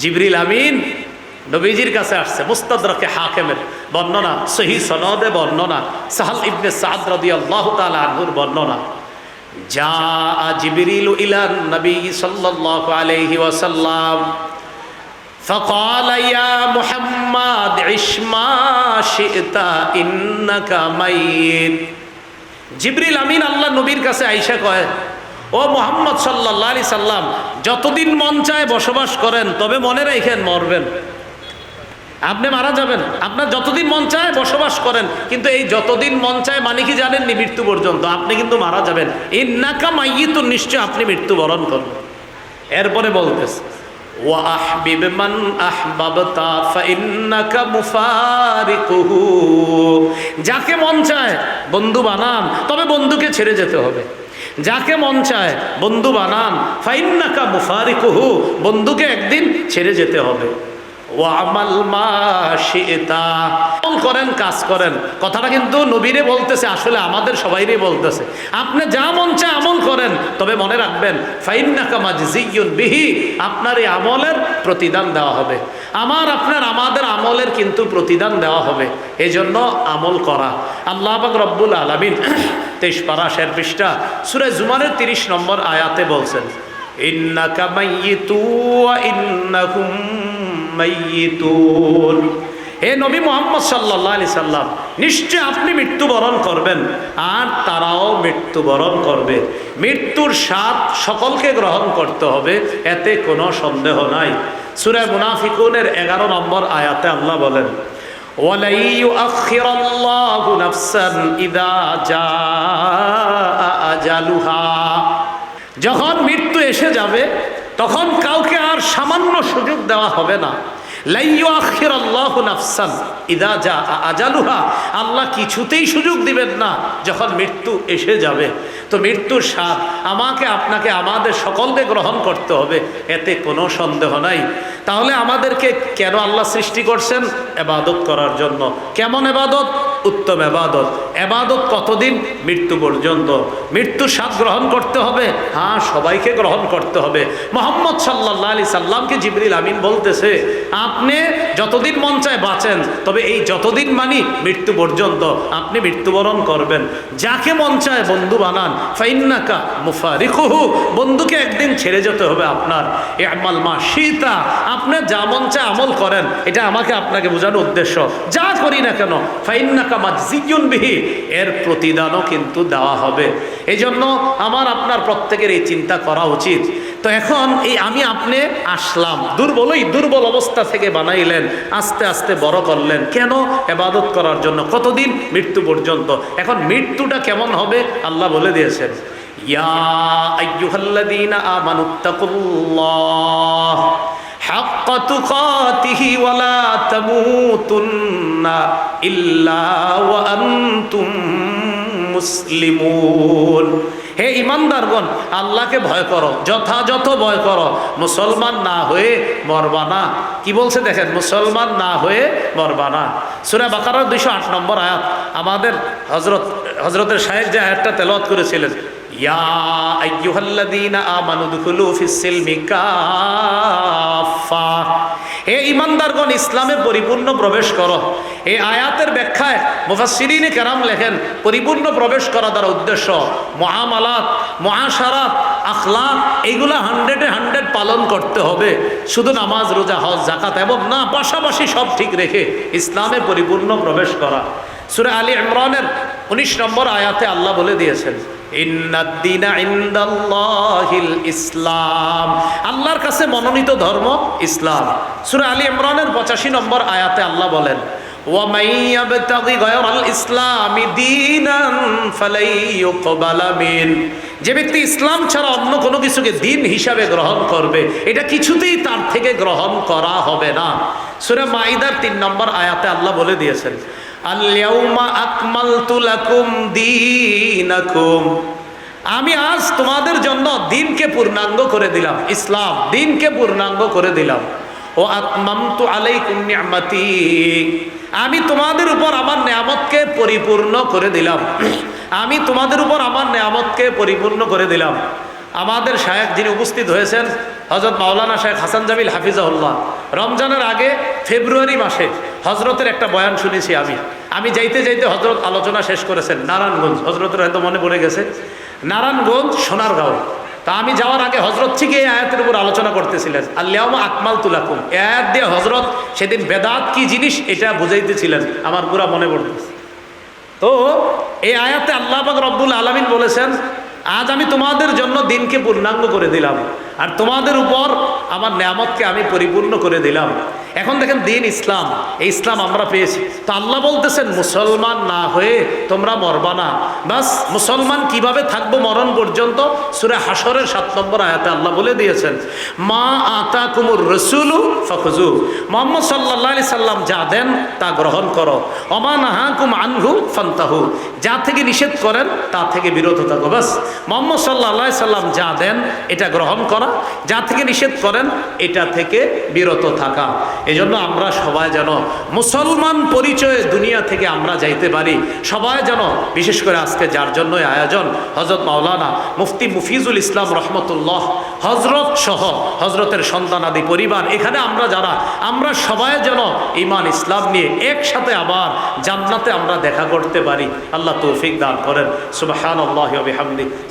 জিবরিল আমিন নবীজির কাছে আসছে মুস্তাদরকে হাকেমের বর্ণনা সহি সনদে বর্ণনা সাহাল ইবনে সাদ রাদিয়াল্লাহু তাআলা আনহুর বর্ণনা যা জিবরিল ইলান নবী সাল্লাল্লাহু আলাইহি ওয়াসাল্লাম فقال يا محمد عش ما شئت إنك ميت জিবরিল আমিন আল্লাহ নবীর কাছে আইসা কয় ও মোহাম্মদ সাল্লাহ আলি সাল্লাম যতদিন মন চায় বসবাস করেন তবে মনে রাখেন মরবেন আপনি মারা যাবেন আপনার যতদিন মন চায় বসবাস করেন কিন্তু এই যতদিন মন চায় মানে কি জানেননি মৃত্যু পর্যন্ত আপনি কিন্তু মারা যাবেন এই নাকা মাইয়ে তো নিশ্চয় আপনি মৃত্যুবরণ করবেন এরপরে বলতেছে وأحبب من أحببت فإنك مفارقه যাকে মন চায় বন্ধু বানান তবে বন্ধুকে ছেড়ে যেতে হবে যাকে মন চায়, বন্ধু বানান। ফাইন্নাকা মুফারিকুহু, বন্ধুকে একদিন ছেড়ে যেতে হবে। করেন, কাজ করেন। কথাটা কিন্তু নবীরে বলতেছে, আসলে আমাদের সবাইরই বলতেছে। আপনি যা মন চায় আমল করেন, তবে মনে রাখবেন, ফাইন্নাকা মাজজিয়ুন বিহি, আপনার এই আমলের প্রতিদান দেওয়া হবে। আমার, আপনার, আমাদের আমলের কিন্তু প্রতিদান দেওয়া হবে। এই জন্য আমল করা। আল্লাহ রব্বুল আলামিন তেইশ পারা শের পৃষ্ঠা, সুরে জুমানের তিরিশ নম্বর আয়াতে বলছেন, ইন্নাকা মাইয়িতু ওয়া ইন্নাকুম মাইয়িতুন। হে নবী মোহাম্মদ সাল্লাহ আলি সাল্লাম, নিশ্চয় আপনি মৃত্যুবরণ করবেন, আর তারাও মৃত্যুবরণ করবে। মৃত্যুর স্বাদ সকলকে গ্রহণ করতে হবে, এতে কোনো সন্দেহ নাই। সুরে মুনাফিকুনের এগারো নম্বর আয়াতে আল্লাহ বলেন যখন মৃত্যু এসে যাবে, তখন কাউকে আর সামান্য সুযোগ দেওয়া হবে না। আল্লাহ কিছুতেই সুযোগ দিবেন না যখন মৃত্যু এসে যাবে। তো মৃত্যুর স্বাদ আমাকে, আপনাকে, আমাদের সকলকে গ্রহণ করতে হবে, এতে কোনো সন্দেহ নাই। তাহলে আমাদেরকে কেন আল্লাহ সৃষ্টি করছেন? এবাদত করার জন্য। কেমন এবাদত? উত্তম এবাদত এবাদত কতদিন? মৃত্যু পর্যন্ত। মৃত্যুর স্বাদ গ্রহণ করতে হবে। হ্যাঁ সবাইকে গ্রহণ করতে হবে। মোহাম্মদ সাল্লাহ আলি সাল্লামকে জিবরিল আমিন বলতেছে, আপনি যতদিন মন চায় বাঁচেন, তবে এই যতদিন মানি মৃত্যু পর্যন্ত আপনি মৃত্যুবরণ করবেন। যাকে মন চায় বন্ধু বানান। ফাইন্নাকা মুফারিকুহু, বন্ধুকে একদিন ছেড়ে যেতে হবে আপনার। এ আমাল মা সীতা আপনি যা মন আমল করেন। এটা আমাকে আপনাকে বোঝানোর উদ্দেশ্য। যা করি না কেন, ফাইন্নাকা এর প্রতিদানও কিন্তু দেওয়া হবে। এই জন্য আমার আপনার প্রত্যেকের এই চিন্তা করা উচিত। তো এখন এই আমি আপনি আসলাম, দুর্বলই দুর্বল অবস্থা থেকে বানাইলেন, আস্তে আস্তে বড় করলেন। কেন? এবাদত করার জন্য। কতদিন? মৃত্যু পর্যন্ত। এখন মৃত্যুটা কেমন হবে? আল্লাহ বলে দিয়েছেন, ইয়া আমানুত্তাকুল্লাহ حق تقاته ولا تموتن إلا وأنتم মুসলিমুন হে ইমানদারগণ আল্লাহকে ভয় করো যথাযথ ভয় করো মুসলমান না হয়ে মরবা না কি বলছে দেখেন মুসলমান না হয়ে মরবা না সুরা বাকারার দুইশো আট নম্বর আয়াত আমাদের হজরত হজরতের সাহেব যে আয়াতটা তেলত করেছিলেন হে ইমানদারগণ ইসলামে পরিপূর্ণ প্রবেশ করো। এই আয়াতের ব্যাখ্যায় মুফাসসিরিনে কেরাম লেখেন, পরিপূর্ণ প্রবেশ করা তার উদ্দেশ্য মহামালাত মহাসারাত আখলাক এইগুলো হান্ড্রেডে হান্ড্রেড পালন করতে হবে। শুধু নামাজ, রোজা, হজ জাকাত এবং না, পাশাপাশি সব ঠিক রেখে ইসলামে পরিপূর্ণ প্রবেশ করা। সুরে আলী ইমরানের উনিশ নম্বর আয়াতে আল্লাহ বলে দিয়েছেন ইসলাম আল্লাহর কাছে মনোনীত ধর্ম ইসলাম সুরে আলী ইমরানের পঁচাশি নম্বর আয়াতে আল্লাহ বলেন ومن يبتغي غير الاسلام دينا فلن يقبل منه যে ব্যক্তি ইসলাম ছাড়া অন্য কোনো কিছুকে দিন হিসাবে গ্রহণ করবে এটা কিছুতেই তার থেকে গ্রহণ করা হবে না সুরে মাইদার তিন নম্বর আয়াতে আল্লাহ বলে দিয়েছেন আল্লাউমা আমি আজ তোমাদের জন্য দিনকে পূর্ণাঙ্গ করে দিলাম, ইসলাম দিনকে পূর্ণাঙ্গ করে দিলাম। ও আত্মামতু আলাইকুম নিয়ামাতি। আমি তোমাদের উপর আমার নিয়ামতকে পরিপূর্ণ করে দিলাম। আমি তোমাদের উপর আমার নিয়ামতকে পরিপূর্ণ করে দিলাম। আমাদের শায়েক যিনি উপস্থিত হয়েছেন হজরত মাওলানা শেখ হাসান জামিল হাফিজাউল্লাহ রমজানের আগে ফেব্রুয়ারি মাসে হজরতের একটা বয়ান শুনেছি আমি। আমি যাইতে যাইতে হজরত আলোচনা শেষ করেছেন, নারায়ণগঞ্জ। হজরতের হয়তো মনে পড়ে গেছে। নারায়ণগঞ্জ, সোনারগাঁও। তা আমি যাওয়ার আগে হজরত থেকে এই আয়াতের উপর আলোচনা করতেছিলেন। আল্লাহ আকমাল তুলাকুম এ আয়াত দিয়ে হজরত সেদিন বেদাত কি জিনিস এটা বুঝাইতেছিলেন। আমার পুরা মনে পড়তেছে। তো এই আয়াতে আল্লাহ পাক রব্বুল আলমিন বলেছেন, আজ আমি তোমাদের জন্য দিনকে পূর্ণাঙ্গ করে দিলাম। আর তোমাদের উপর আমার নিয়ামতকে আমি পরিপূর্ণ করে দিলাম। এখন দেখেন দিন ইসলাম, এই ইসলাম আমরা পেয়েছি। তো আল্লাহ বলতেছেন, মুসলমান না হয়ে তোমরা মরবা না। বাস, মুসলমান কীভাবে থাকব মরণ পর্যন্ত? সুরে হাসরের সাত নম্বর আয়াতে আল্লাহ বলে দিয়েছেন, মা আতা কুমুর রসুলু ফখজু মোহাম্মদ সাল্লাহ আলি সাল্লাম যা দেন, তা গ্রহণ করো। অমান হাকুম আনহু ফান্তাহু। যা থেকে নিষেধ করেন, তা থেকে বিরত থাকো, বাস। মোহাম্মদ সাল্লাহ সাল্লাম যা দেন, এটা গ্রহণ করা। যা থেকে নিষেধ করেন, এটা থেকে বিরত থাকা। এজন্য আমরা সবাই যেন মুসলমান পরিচয়ে দুনিয়া থেকে আমরা যাইতে পারি। সবাই যেন, বিশেষ করে আজকে যার জন্যই আয়োজন হজরত মাওলানা মুফতি মুফিজুল ইসলাম রহমতুল্লাহ হজরত সহ হজরতের সন্তান আদি পরিবার, এখানে আমরা যারা, আমরা সবাই যেন ইমান ইসলাম নিয়ে একসাথে আবার জান্নাতে আমরা দেখা করতে পারি। আল্লাহ তৌফিক দান করেন। সুবাহান আল্লাহ হামদি